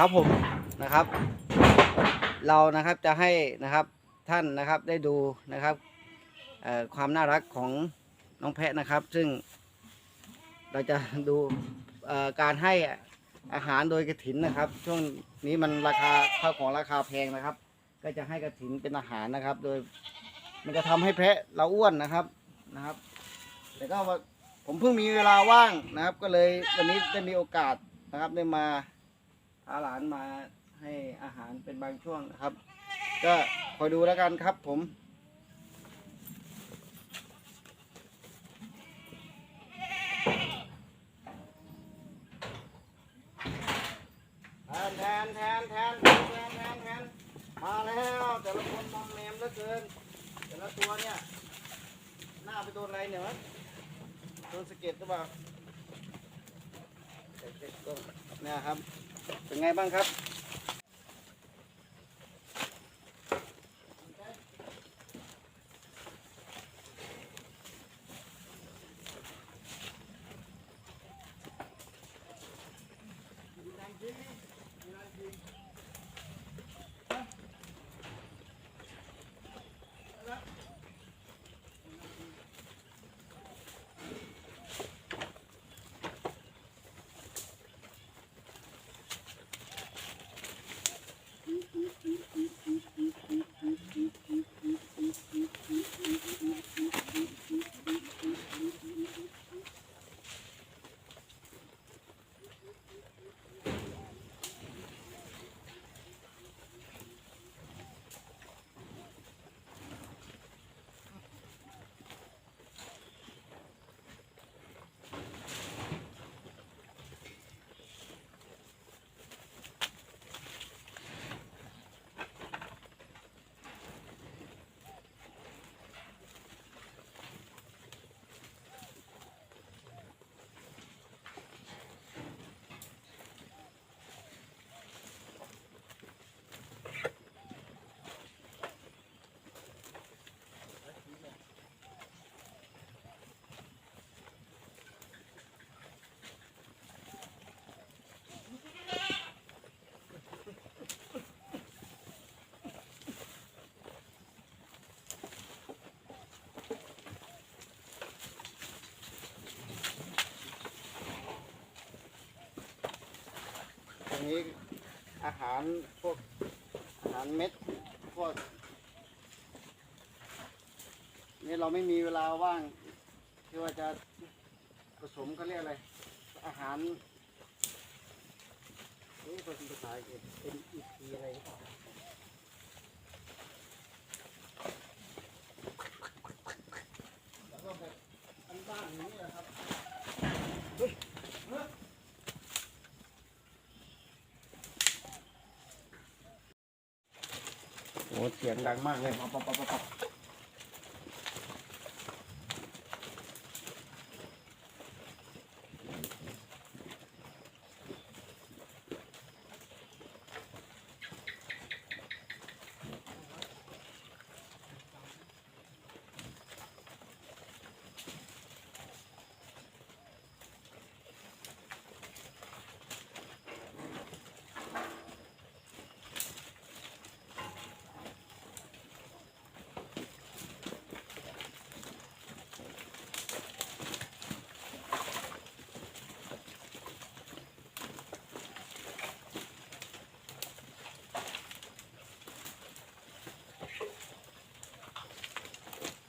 ครับผมนะครับ เรานะครับจะให้นะครับท่านนะครับได้ดูนะครับความน่ารักของน้องแพะนะครับ ซึ่งเราจะดูการให้อาหารโดยกระถินนะครับ ช่วงนี้มันราคาข้าวของราคาแพงนะครับ ก็จะให้กระถินเป็นอาหารนะครับ โดยมันจะทำให้แพะเราอ้วนนะครับนะครับแต่ก็ผมเพิ่งมีเวลาว่างนะครับ ก็เลยวันนี้ได้มีโอกาสนะครับได้มา อาหลานมาให้อาหารเป็นบางช่วงนะครับ ก็คอยดูแล้วกันครับผม แทนแทนแทนแทนแทนแทนแทนมาแล้วแต่ละคนมอมแมมเลือเกิน แต่ละตัวเนี่ย หน้าไปโดนอะไรเนี่ยวะโดนสะเก็ดหรือเปล่าเนี่ยครับ เป็นไงบ้างครับ อันนี้อาหารพวกอาหารเม็ดพวกนี่เราไม่มีเวลาว่างที่ว่าจะผสมเขาเรียกอะไร อาหารนี่ภาษาภาษาอังกฤษเป็นอีพีอะไรหรือเปล่าแล้วก็แบบบ้านๆอย่างนี้แหละครับเฮ้ยเฮ้ย โอ้ เสียงดังมากเลยปั๊บปั๊บปั๊บปั๊บ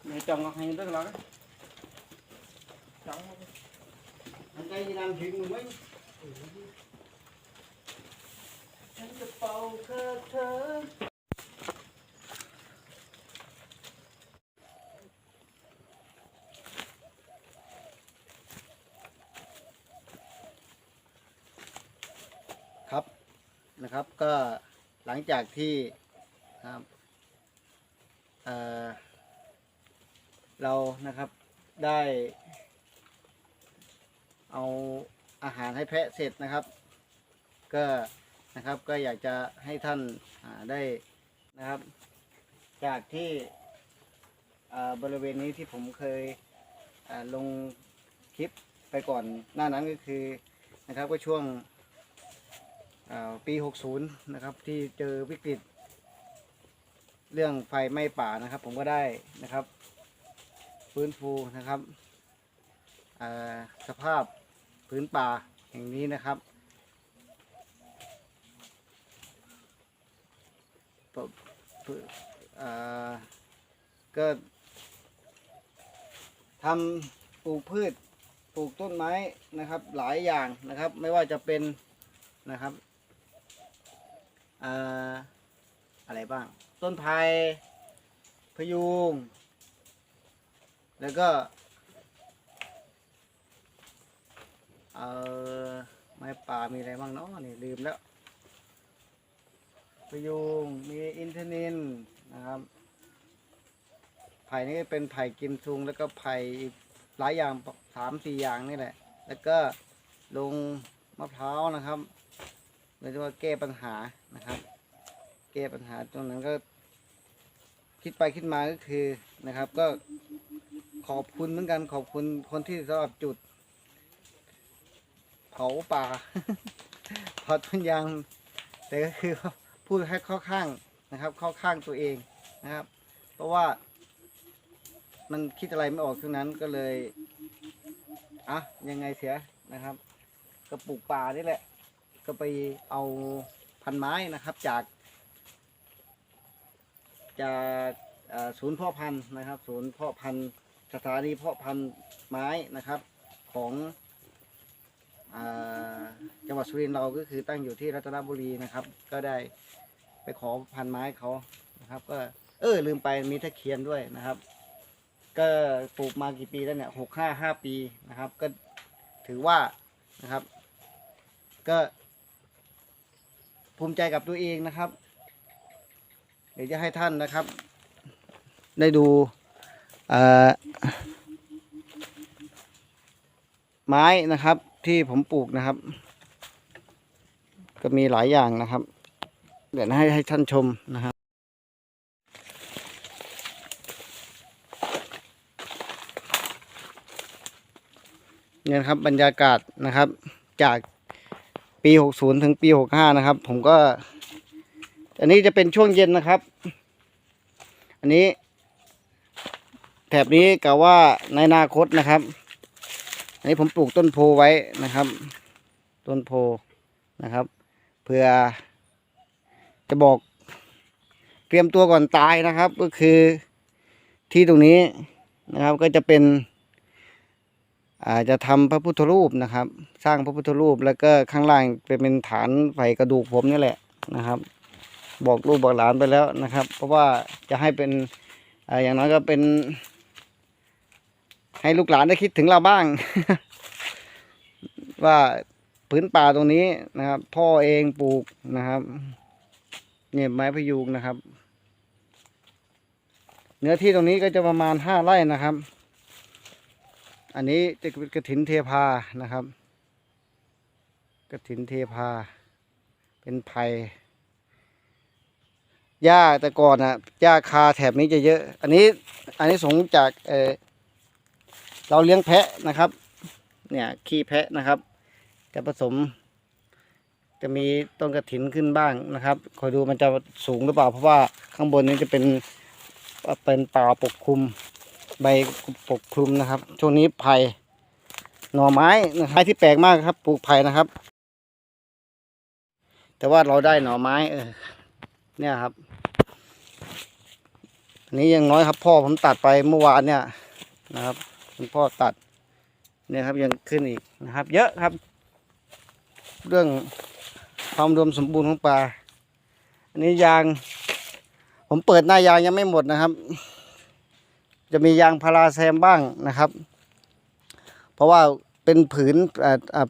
mẹ chồng ngọc hành rất là chồng anh đây đi làm chuyện mình mấy anh จะเป่าเธอเธอครับนะครับก็หลังจากที่ครับเอ่อ เรานะครับได้ เอาอาหารให้แพะเสร็จนะครับ ก็นะครับก็อยากจะให้ท่านาได้นะครับ จากที่บริเวณนี้ที่ผมเคยลงคลิปไปก่อนหน้านั้นก็คือนะครับก็ช่วงปี 60 นะครับ ที่เจอวิกฤต เรื่องไฟไหม้ป่านะครับ ผมก็ได้นะครับ ฟื้นฟูนะครับสภาพพื้นป่าแห่งนี้นะครับปะปะอ่าก็ทำปลูกพืชปลูกต้นไม้นะครับหลายอย่างนะครับ ไม่ว่าจะเป็นนะครับอ่าอะไรบ้าง ต้นไผ่พะยุง แล้วก็เอ่อไม้ป่ามีอะไรบ้างเนาะนี่ลืมแล้วพยุงมีอินทนินนะครับไผ่นี่เป็นไผ่กิมซุงแล้วก็ไผ่อีกหลายอย่างสามสี่อย่างนี่แหละ แล้วก็ลงมะพร้าวนะครับเรียกว่าแก้ปัญหานะครับ แก้ปัญหาตรงนั้นก็ คิดไปคิดมาก็คือนะครับ ก็ ขอบคุณเหมือนกันขอบคุณคนที่สำหรับจุด เผาป่า เผาต้นยาง แต่ก็คือพูดให้เข้าข้างนะครับ เข้าข้างตัวเองนะครับ เพราะว่า มันคิดอะไรไม่ออกช่วงนั้นก็เลยอะยังไงเสียนะครับก็ปลูกป่านี่แหละ ก็ไปเอาพันไม้นะครับ จาก จากศูนย์พาะพันธุ์นะครับ ศูนย์พาะพันธุ์ สถานีเพาะพันธุ์ไม้นะครับของอจังหวัดสุรินทร์เราก็คือตั้งอยู่ที่รัตนบุรีนะครับ ก็ได้ไปขอพันธุ์ไม้เขานะครับ ก็เออลืมไปมีตะเคียนด้วยนะครับ ก็ปลูกมากี่ปีแล้วเนี่ยหกห้าห้าปีนะครับ ก็ถือว่านะครับ ก็ ภูมิใจกับตัวเองนะครับ เดี๋ยวจะให้ท่านนะครับ ได้ดู ไม้นะครับที่ผมปลูกนะครับ ก็มีหลายอย่างนะครับ เดี๋ยวให้ให้ท่านชมนะครับเนี่ยนะครับบรรยากาศนะครับ จากปี 60 ถึงปี 65 นะครับ ผมก็ อันนี้จะเป็นช่วงเย็นนะครับ อันนี้ แถบนี้กล่าวว่าในอนาคตนะครับอันนี้ผมปลูกต้นโพไว้นะครับ ต้นโพนะครับเพื่อจะบอก เตรียมตัวก่อนตายนะครับ ก็คือที่ตรงนี้นะครับก็จะเป็นอาจจะทำพระพุทธรูปนะครับ สร้างพระพุทธรูปแล้วก็ข้างล่างเป็นเป็นฐานไฟกระดูกผมนี่แหละนะครับ บอกลูกบอกหลานไปแล้วนะครับ เพราะว่าจะให้เป็นออย่างน้อยก็เป็น ให้ลูกหลานได้คิดถึงเราบ้าง ว่าพื้นป่าตรงนี้นะครับ พ่อเองปลูกนะครับ เนี่ยไม้พยูงนะครับ เนื้อที่ตรงนี้ก็จะประมาณห้าไร่นะครับ อันนี้จะเป็นกระถินเทพานะครับกระถินเทพา เป็นไผ่หญ้าแต่ก่อนอะหญ้าคาแถบนี้จะเยอะ อันนี้อันนี้สงจากเออ เราเลี้ยงแพะนะครับ เนี่ยขี้แพะนะครับ จะผสม จะมีต้นกระถินขึ้นบ้างนะครับ คอยดูมันจะสูงหรือเปล่า เพราะว่าข้างบนนี้จะเป็นเป็นป่าปกคลุม ใบปกคลุมนะครับ ช่วงนี้ไผ่หน่อไม้นะไม้ที่แปลกมากครับ ปลูกไผ่นะครับ แต่ว่าเราได้หน่อไม้เออเนี่ยครับอันนี้ยังน้อยครับพ่อผมตัดไปเมื่อวานเนี่ยนะครับ คุณพ่อตัดเนี่ยครับยังขึ้นอีกนะครับ เยอะครับ เรื่องความอุดมสมบูรณ์ของปลาอันนี้ยาง ผมเปิดหน้ายางยังไม่หมดนะครับ จะมียางพาราแซมบ้างนะครับ เพราะว่าเป็นผืนอ่า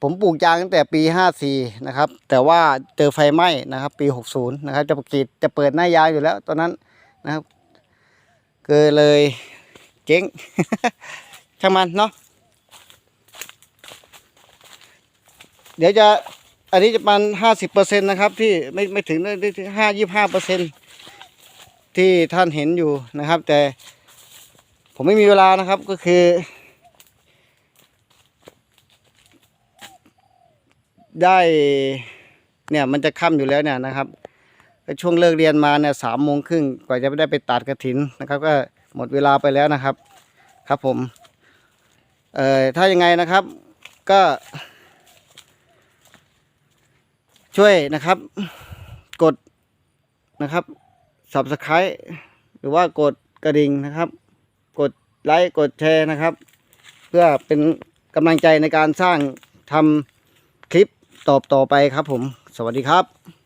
ผมปลูกยางตั้งแต่ปีห้าสี่นะครับ แต่ว่าเจอไฟไหม้นะครับ ปีหกศูนย์นะครับ จะกรีดจะเปิดหน้ายางอยู่แล้วตอนนั้นนะครับ เกิดเลย เจ๊งช่างมันเนาะเดี๋ยวจะอันนี้จะประมาณห้าสิบเปอร์เซ็นต์นะครับ ที่ไม่ไม่ถึงได้ถึงห้ายี่ห้าเปอร์เซ็นต์ที่ท่านเห็นอยู่นะครับ แต่ผมไม่มีเวลานะครับก็คือ ได้เนี่ยมันจะค่ำอยู่แล้วเนี่ยนะครับช่วงเลิกเรียนมาเนี่ยสามโมงครึ่งกว่าจะไได้ไปตัดกระถินนะครับ ก็ หมดเวลาไปแล้วนะครับ ครับผม เอ่อถ้ายังไงนะครับ ก็ ช่วยนะครับ กดนะครับ subscribe หรือว่ากดกระดิ่งนะครับ กดไลค์กดแชร์นะครับ เพื่อเป็นกำลังใจในการสร้างทำคลิปตอบต่อไปครับผม สวัสดีครับ